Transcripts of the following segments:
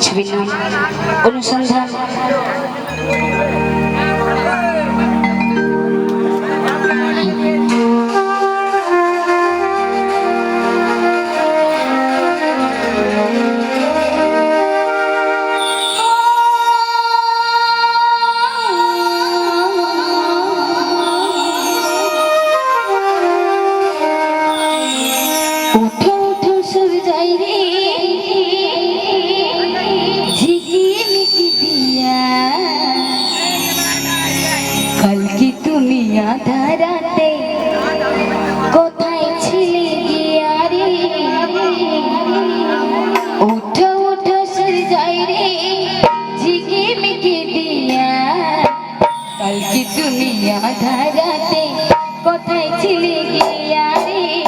주비님 오늘 선산 কালকে ধারাতে কোথায় ছিলে গিয়া রে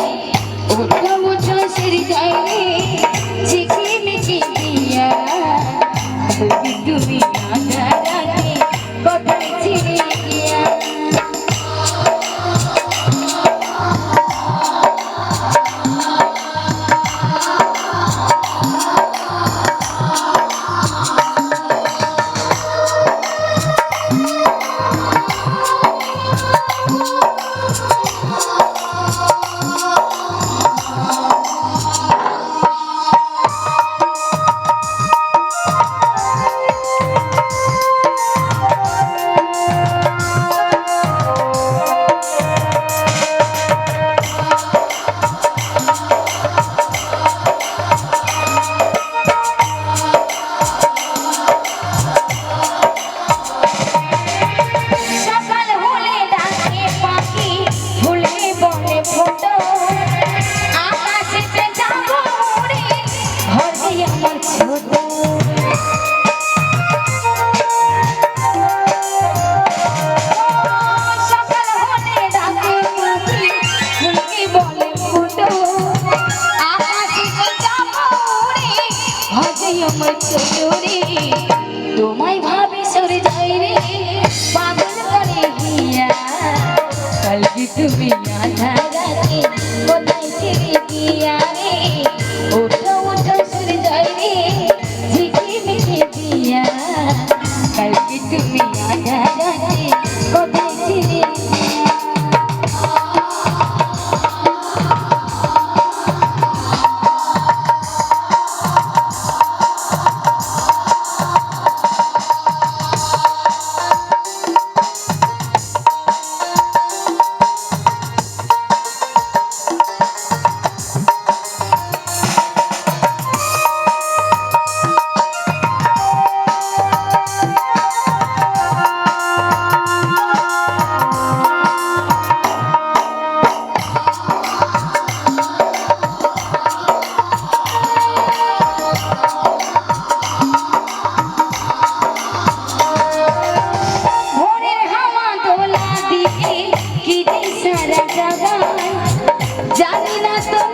ঘরে আমার ছোট রে তোমায় ভাবে সরে যাই রে পাগল করে তুমি আধা রাতে নাস্তা